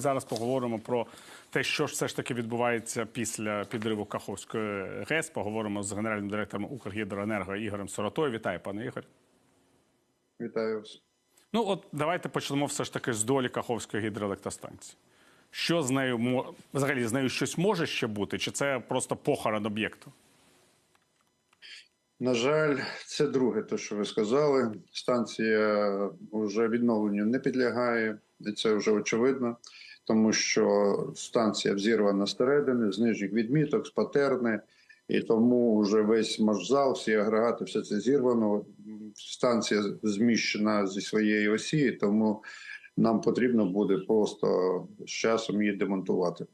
зараз поговоримо про те, що ж все ж таки відбувається після підриву Каховської ГЕС. Поговоримо з генеральним директором Укргідроенерго Ігорем Соротою. Вітаю, пане Ігор. Вітаю вас. Ну от давайте почнемо все ж таки з долі Каховської гідроелектростанції. Що з нею взагалі з нею щось може ще бути, чи це просто похорон об'єкту? На жаль, це друге, те, що ви сказали. Станція вже відновленню не підлягає, і це вже очевидно, тому що станція взірвана зсередини, з нижніх відміток, з патерни, і тому вже весь маршзал, всі агрегати, все це зірвано. Станція зміщена зі своєї осі, тому нам потрібно буде просто з часом її демонтувати.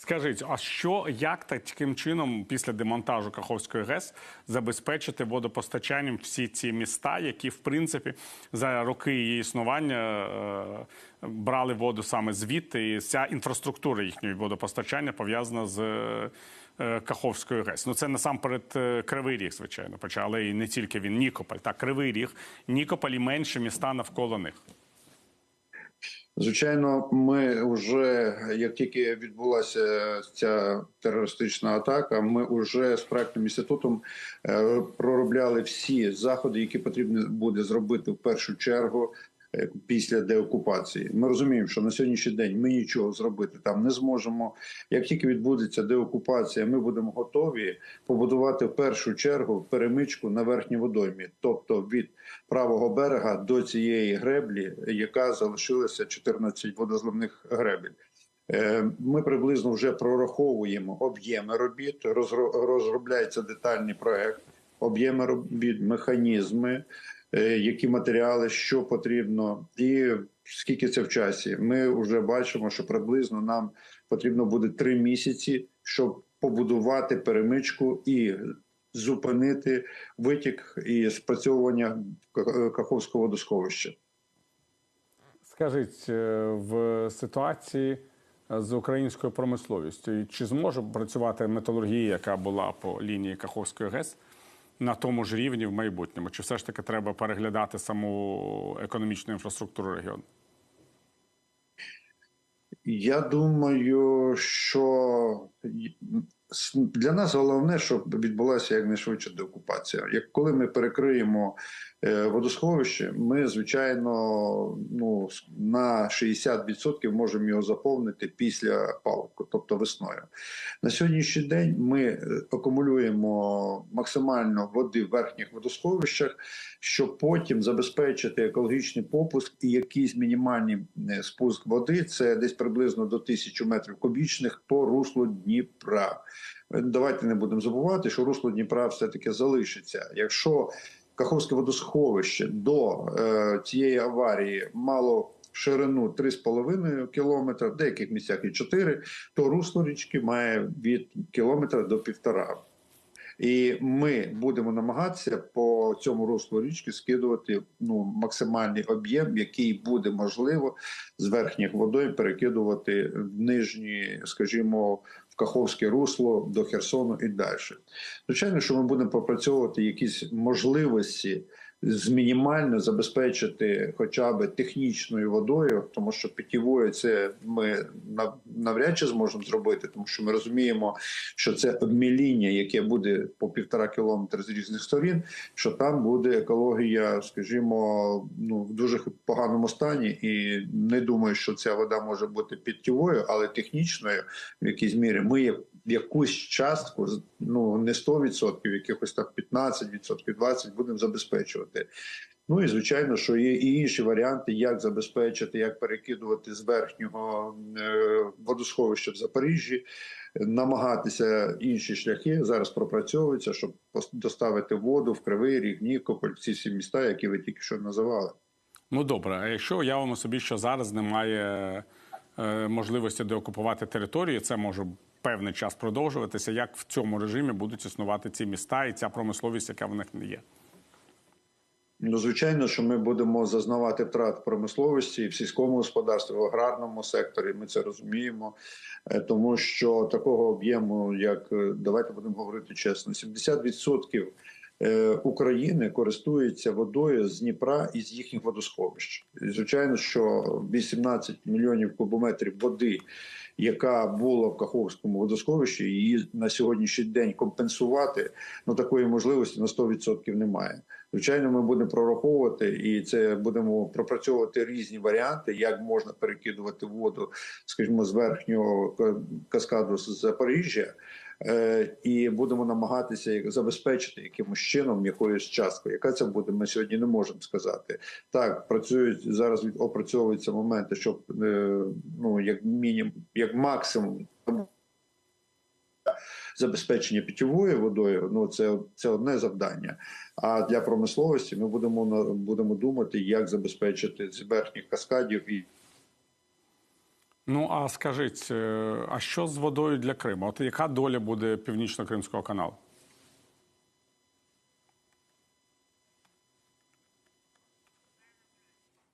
Скажіть, а що як таким чином після демонтажу Каховської ГЕС забезпечити водопостачанням всі ці міста, які в принципі за роки її існування е, брали воду саме звідти, і вся інфраструктура їхньої водопостачання пов'язана з е, Каховською ГЕС? Ну це насамперед е, Кривий Ріг, звичайно, хоча але і не тільки він, Нікополь, так Кривий Ріг, Нікополь і менші міста навколо них. Звичайно, ми вже як тільки відбулася ця терористична атака, ми вже з проектним інститутом е, проробляли всі заходи, які потрібно буде зробити в першу чергу. Е, Після деокупації ми розуміємо, що на сьогоднішній день ми нічого зробити там не зможемо. Як тільки відбудеться деокупація, ми будемо готові побудувати в першу чергу перемичку на верхній водоймі, тобто від правого берега до цієї греблі, яка залишилася 14 водозливних гребель. Е, Ми приблизно вже прораховуємо об'єми робіт, розро- розробляється детальний проект, об'єми робіт, механізми, які матеріали, що потрібно, і скільки це в часі. Ми вже бачимо, що приблизно нам потрібно буде три місяці, щоб побудувати перемичку і зупинити витік і спрацьовування Каховського водосховища. Скажіть, е, в ситуації з українською промисловістю, чи зможе працювати металургія, яка була по лінії Каховської ГЕС, на тому ж рівні в майбутньому? Чи все ж таки треба переглядати саму економічну інфраструктуру регіону? Я думаю, що для нас головне, щоб відбулася якнайшвидше деокупація. Як коли ми перекриємо водосховище, ми звичайно ну на 60% можемо його заповнити після паводку, тобто весною. На сьогоднішній день ми е, акумулюємо максимально води в верхніх водосховищах, щоб потім забезпечити екологічний попуск і якийсь мінімальний е, спуск води. Це десь приблизно до 1000 метрів кубічних по руслу Дніпра. Е, Давайте не будемо забувати, що русло Дніпра все-таки залишиться. Якщо Каховське водосховище до е, цієї аварії мало ширину 3,5 кілометра, в деяких місцях і 4, то русло річки має від кілометра до півтора. І ми будемо намагатися по цьому руслу річки скидувати ну максимальний об'єм, який буде можливо з верхніх водойм перекидувати в нижні, скажімо, Каховське русло до Херсону і далі. Звичайно, що ми будемо пропрацьовувати якісь можливості з мінімально забезпечити хоча б технічною водою, тому що питьовою це ми навряд чи зможемо зробити, тому що ми розуміємо, що це обміління, яке буде по півтора кілометра з різних сторін, що там буде екологія, скажімо, ну в дуже поганому стані, і не думаю, що ця вода може бути питьовою, але технічною в якійсь мірі. Ми є- якусь частку, ну не 100%, якихось там 15%, 20% будемо забезпечувати. Ну і звичайно, що є і інші варіанти, як забезпечити, як перекидувати з верхнього е, водосховища в Запоріжжі, намагатися інші шляхи зараз пропрацьовуються, щоб доставити воду в Кривий Ріг, Нікополь, ці всі міста, які ви тільки що називали. Ну добре, а якщо уявимо собі, що зараз немає е, можливості деокупувати територію, це може певний час продовжуватися. Як в цьому режимі будуть існувати ці міста і ця промисловість, яка в них не є? Ну, звичайно, що ми будемо зазнавати втрат промисловості і в сільському господарстві, в аграрному секторі. Ми це розуміємо, Е, тому що такого об'єму, як е, давайте будемо говорити чесно, 70% е, України користуються водою з Дніпра і з їхніх водосховищ. І, звичайно, що 18 мільйонів кубометрів води, яка була в Каховському водосховищі, її на сьогоднішній день компенсувати ну такої можливості на 100% немає. Звичайно, ми будемо прораховувати і це будемо пропрацьовувати різні варіанти, як можна перекидувати воду, скажімо, з верхнього ка- каскаду з Запоріжжя. Е, і будемо намагатися забезпечити якимось чином, якоюсь часткою. Яка це буде, ми сьогодні не можемо сказати. Так, працюють зараз опрацьовуються моменти, щоб е, ну як мінімум, як максимум. Забезпечення питьовою водою, ну це, це одне завдання. А для промисловості ми будемо будемо думати, як забезпечити з верхніх каскадів і Ну а скажіть, е, а що з водою для Криму? От яка доля буде північно-кримського каналу?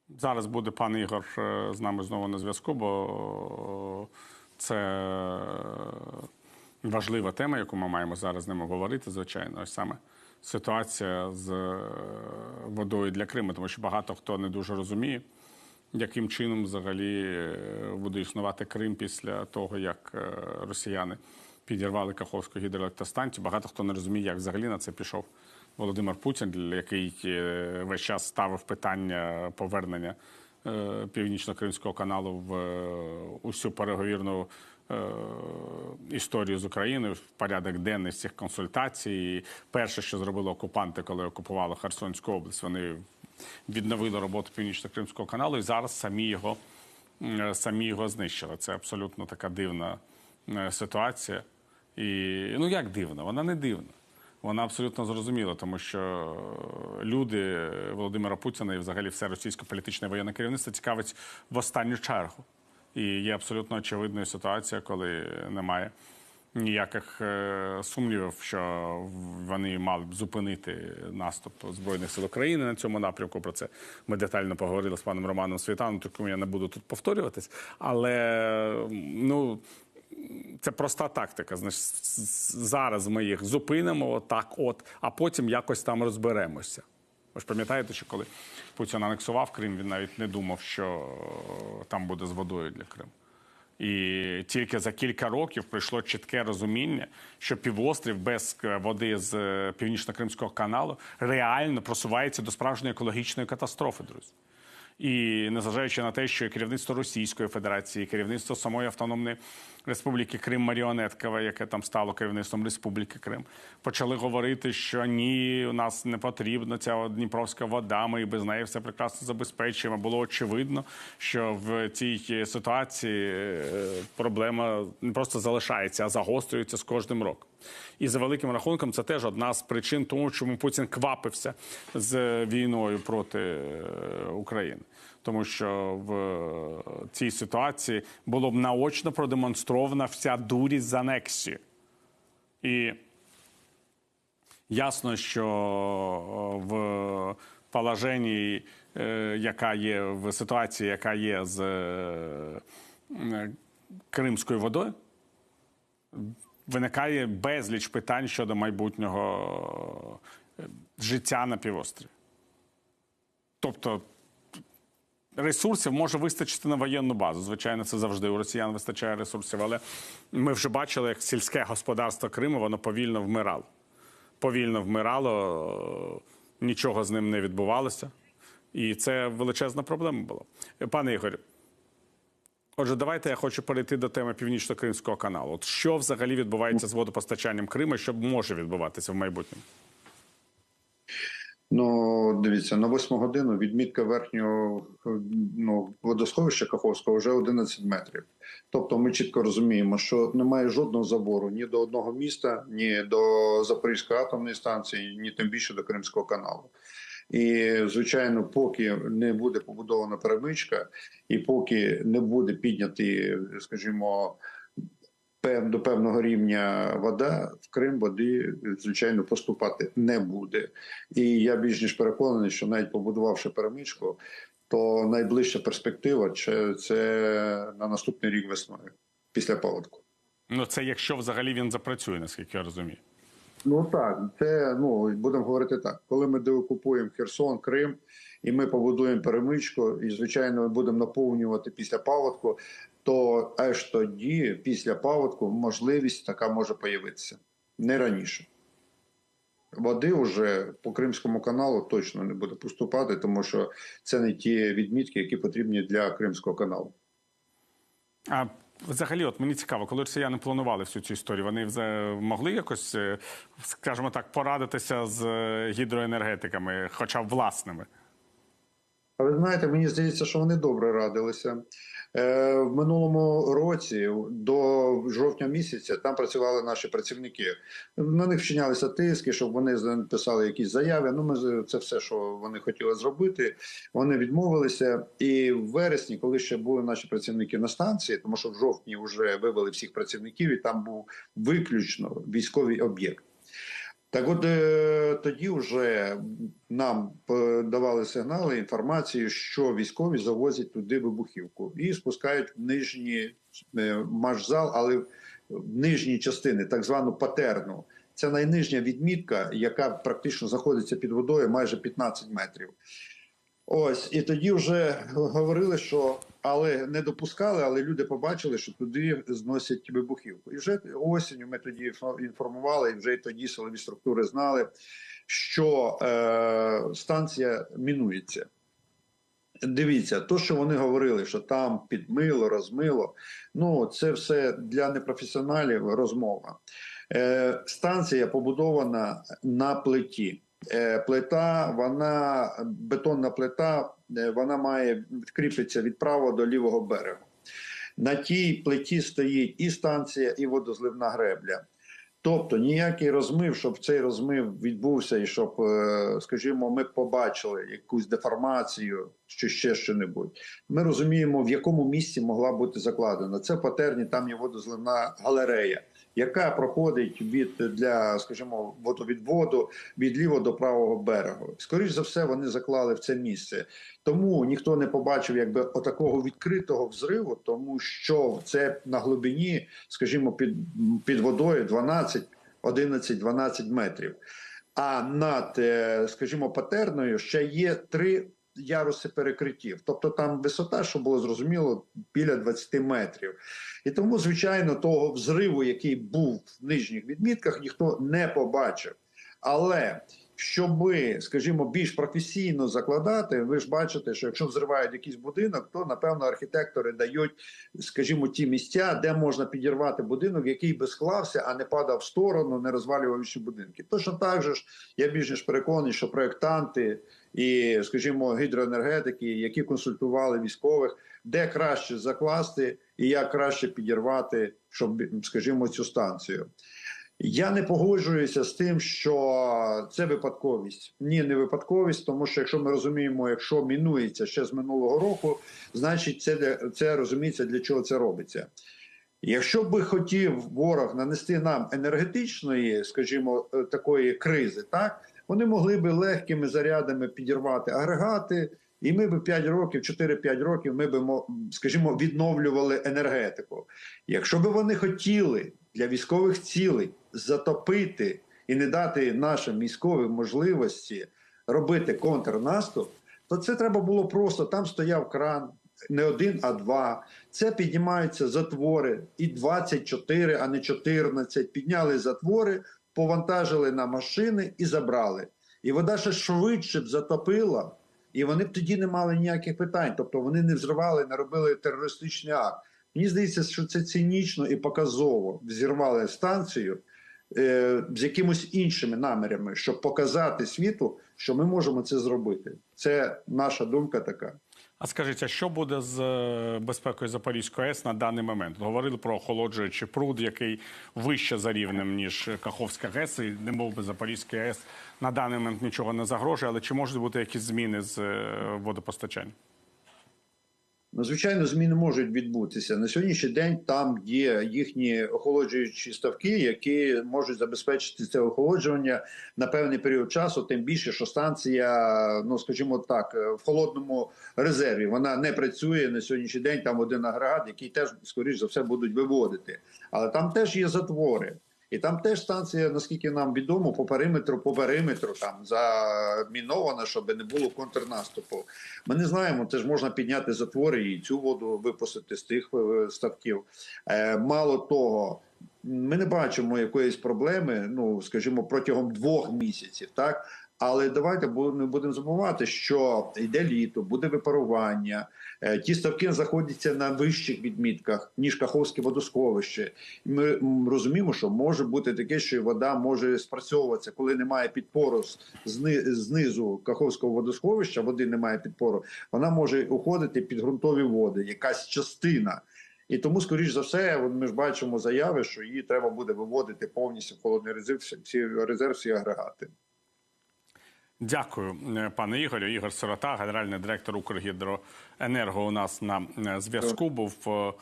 Зараз буде пан Ігор е, з нами знову на зв'язку, бо це важлива тема, яку ми маємо зараз з ними говорити, звичайно, ось саме ситуація з е, водою для Криму, тому що багато хто не дуже розуміє, яким чином взагалі е, буде існувати Крим після того, як е, росіяни підірвали Каховську гідроелектростанцію. Багато хто не розуміє, як взагалі на це пішов Володимир Путін, який е, весь час ставив питання повернення північно-кримського каналу в усю переговірну історію з Україною в порядок денний з цих консультацій. Перше, що зробили окупанти, коли окупували Херсонську область, вони відновили роботу північно-кримського каналу і зараз самі його, е, самі його знищили. Це абсолютно така дивна е, ситуація. І ну як дивна? Вона не дивна. Вона абсолютно зрозуміла, тому що люди Володимира Путіна і взагалі все російське політичне воєнне керівництво цікавить в останню чергу. І є абсолютно очевидною ситуація, коли немає ніяких е, сумнівів, що вони мали б зупинити наступ збройних сил України на цьому напрямку. Про це ми детально поговорили з паном Романом Світаном, тому я не буду тут повторюватись. Але ну це проста тактика. Значить, зараз ми їх зупинимо, отак, от, а потім якось там розберемося. Ви ж пам'ятаєте, що коли Путін анексував Крим, він навіть не думав, що там буде з водою для Криму. І тільки за кілька років прийшло чітке розуміння, що півострів без е, води з е, північно-кримського каналу реально просувається до справжньої екологічної катастрофи, друзі. І незважаючи на те, що керівництво Російської Федерації, керівництво самої автономної Республіки Крим Маріонеткова, яке там стало керівництвом Республіки Крим, почали говорити, що ні, у нас не потрібна ця Дніпровська вода, ми і без неї все прекрасно забезпечуємо. Було очевидно, що в цій ситуації е, проблема не просто залишається, а загострюється з кожним роком. І за великим рахунком, це теж одна з причин тому, чому Путін квапився з війною проти е, України. Тому що в е, цій ситуації було б наочно продемонстрована вся дурість з анексії. І ясно, що е, в положенні, е, яка є в ситуації, яка є з Кримською водою, виникає безліч питань щодо майбутнього життя на півострові. Тобто ресурсів може вистачити на воєнну базу. Звичайно, це завжди у росіян вистачає ресурсів, але ми вже бачили, як сільське господарство Криму воно повільно вмирало. Повільно вмирало, нічого з ним не відбувалося. І це величезна проблема була. Пане Ігорю, Отже, давайте я хочу перейти до теми Північно-Кримського каналу. От що взагалі відбувається з водопостачанням Криму, що може відбуватися в майбутньому? Ну, дивіться, на восьму годину відмітка верхнього ну, водосховища Каховського вже 11 метрів. Тобто ми чітко розуміємо, що немає жодного забору ні до одного міста, ні до Запорізької атомної станції, ні тим більше до Кримського каналу. І, звичайно, поки не буде побудована перемичка, і поки не буде піднятий, скажімо, до певного рівня вода в Крим води, звичайно, поступати не буде. І я більш ніж переконаний, що навіть побудувавши перемичку, то найближча перспектива це, на наступний рік весною після паводку. Ну це якщо взагалі він запрацює, наскільки я розумію. Ну так, це ну будемо говорити так. Коли ми деокупуємо Херсон, Крим, і ми побудуємо перемичку, і звичайно будемо наповнювати після паводку, то аж тоді, після паводку, можливість така може появитися не раніше. Води вже по Кримському каналу точно не буде поступати, тому що це не ті відмітки, які потрібні для Кримського каналу. А взагалі, от мені цікаво, коли росіяни планували всю цю історію, вони могли якось, е, скажімо так, порадитися з е, гідроенергетиками, хоча б власними. А ви знаєте, мені здається, що вони добре радилися. Е, в минулому році, до жовтня місяця, там працювали наші працівники. На них вчинялися тиски, щоб вони писали якісь заяви. Ну, ми це все, що вони хотіли зробити. Вони відмовилися. І в вересні, коли ще були наші працівники на станції, тому що в жовтні вже вивели всіх працівників, і там був виключно військовий об'єкт. Так от е, тоді вже нам давали сигнали, інформацію, що військові завозять туди вибухівку і спускають в нижній е, машзал, але в нижній частини, так звану патерну. Це найнижня відмітка, яка практично знаходиться під водою майже 15 метрів. Ось і тоді вже говорили, що але не допускали, але люди побачили, що туди зносять вибухівку. І вже осінню ми тоді інформували, і вже тоді силові структури знали, що е, станція мінується. Дивіться, то, що вони говорили, що там підмило, розмило, ну це все для непрофесіоналів розмова. Е, станція побудована на плиті. Е, плита, вона бетонна плита, е, вона має кріпиться від правого до лівого берегу. На тій плиті стоїть і станція, і водозливна гребля. Тобто ніякий розмив, щоб цей розмив відбувся, і щоб, е, скажімо, ми побачили якусь деформацію чи ще що-небудь. Ми розуміємо, в якому місці могла бути закладена. Це патерні, там є водозливна галерея, яка проходить від для, скажімо, водовідводу від лівого до правого берегу. Скоріше за все, вони заклали в це місце. Тому ніхто не побачив якби отакого відкритого взриву, тому що це на глибині, скажімо, під, під водою 12, 11, 12 метрів. А над, е, скажімо, патерною ще є три яруси перекриттів. Тобто там висота, що було зрозуміло, біля 20 метрів. І тому, звичайно, того взриву, який був в нижніх відмітках, ніхто не побачив. Але щоби, скажімо, більш професійно закладати, ви ж бачите, що якщо взривають якийсь будинок, то напевно архітектори дають, скажімо, ті місця, де можна підірвати будинок, який би склався, а не падав в сторону, не розвалюючи будинки. Точно так же ж я більш ніж переконаний, що проєктанти і, скажімо, гідроенергетики, які консультували військових, де краще закласти і як краще підірвати, щоб, скажімо, цю станцію. Я не погоджуюся з тим, що це випадковість. Ні, не випадковість, тому що якщо ми розуміємо, якщо мінується ще з минулого року, значить це для- це розуміється, для чого це робиться. Якщо би хотів ворог нанести нам енергетичної, скажімо, е, такої кризи, так вони могли би легкими зарядами підірвати агрегати, і ми би 5 років, 4-5 років, ми би, мо- скажімо, відновлювали енергетику. Якщо би вони хотіли для військових цілей затопити і не дати нашим військовим можливості робити контрнаступ, то це треба було просто там стояв кран. Не один, а два. Це піднімаються затвори і 24, а не 14. Підняли затвори, повантажили на машини і забрали. І вода ще швидше б затопила, і вони б тоді не мали ніяких питань. Тобто вони не взривали, не робили терористичний акт. Мені здається, що це цинічно і показово взірвали станцію е, з якимось іншими намірами, щоб показати світу, що ми можемо це зробити. Це наша думка така. А скажіть, а що буде з е, безпекою Запорізької АЕС на даний момент? Говорили про охолоджуючий пруд, який вище за рівнем, ніж Каховська ГЕС, і не мов би Запорізький АЕС на даний момент нічого не загрожує, але чи можуть бути якісь зміни з е, водопостачанням? Ну, звичайно, зміни можуть відбутися на сьогоднішній день. Там є їхні охолоджуючі ставки, які можуть забезпечити це охолоджування на певний період часу. Тим більше, що станція, ну скажімо так, в холодному резерві вона не працює на сьогоднішній день. Там один агрегат, який теж скоріш за все будуть виводити, але там теж є затвори. І там теж станція, наскільки нам відомо, по периметру, по периметру там замінована, щоб не було контрнаступу. Ми не знаємо, це ж можна підняти затвори і цю воду випустити з тих е, ставків. Е, мало того. Ми не бачимо якоїсь проблеми, ну скажімо, протягом двох місяців, так але давайте не будемо забувати, що йде літо, буде випарування. Е, Ті ставки знаходяться на вищих відмітках ніж Каховське водосховище. Ми розуміємо, що може бути таке, що вода може спрацьовуватися, коли немає підпору зни- знизу Каховського водосховища, води немає підпору. Вона може уходити під ґрунтові води, якась частина. І тому, скоріш за все, ми ж бачимо заяви, що її треба буде виводити повністю в холодний резерв, всі резерв, всі агрегати. Дякую, е, пане Ігорю. Ігор Сирота, генеральний директор Укргідроенерго, у нас на е, зв'язку був. е,